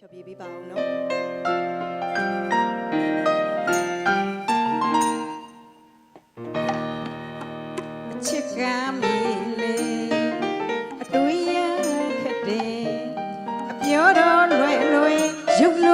ဖြောပြပေးပါအောင်နော်အချစ်ကမီလေအတွေးရခက်တယ်အပြောတော့လွယ်လွယ်ရုပ်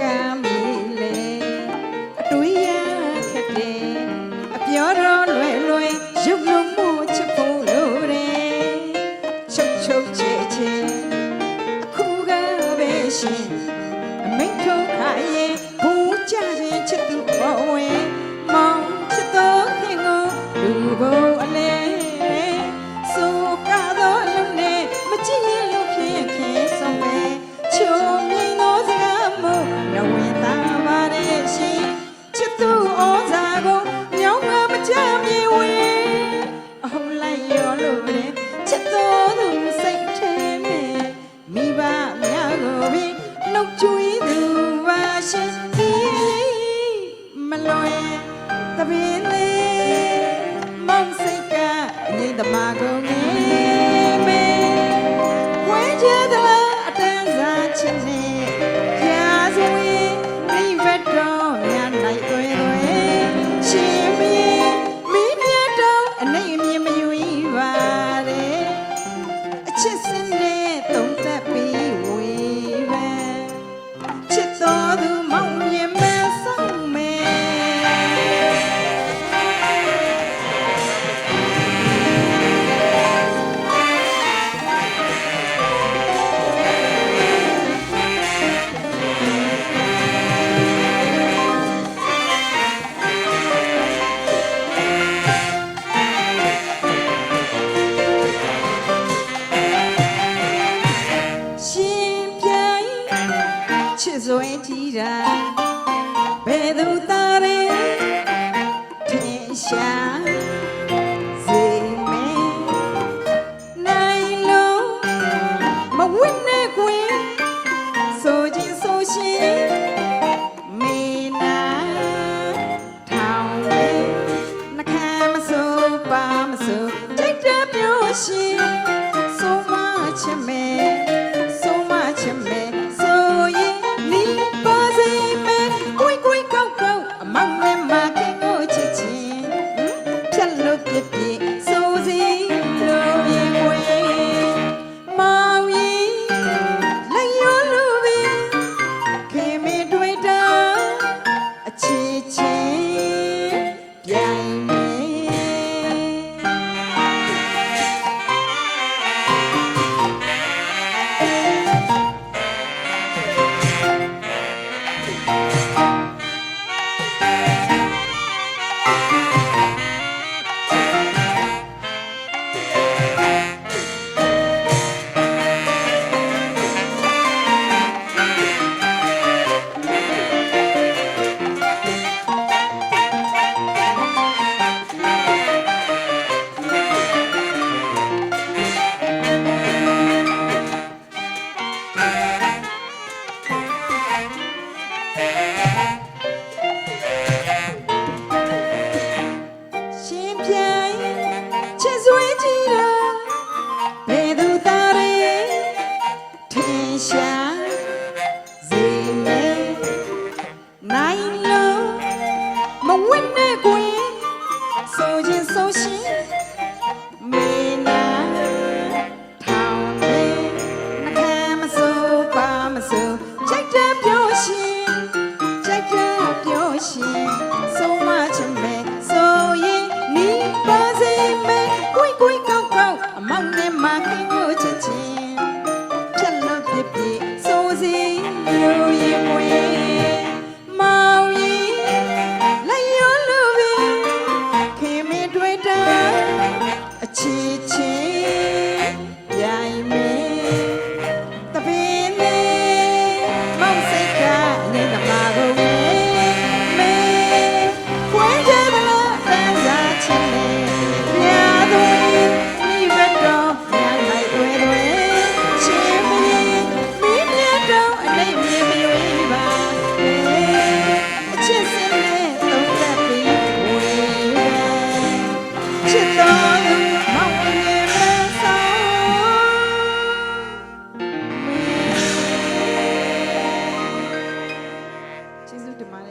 ကမှုလေအတွေးရခက်တယ်အပြောတော့လွယ်လွယ်ရုပ်လုံးမှုချစ်ဖို့လိုတယ်ချုပ်ချုပ်ချဲချဲအခုကပဲရှင် တော်လို့ရဲချက်တော်သူစိတ်ထဲမဲ့မိဘများကိုပင်နှုတ်ချွေးသူပါရှင်ဒီမလွယ်တပင်းလေးမောင်စိတ်ကငိမ့်သမားကို 手牵手心，没难逃没，那看么手把么手，摘摘表情。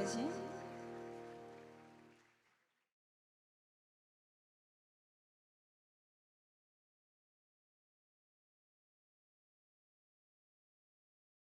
되지?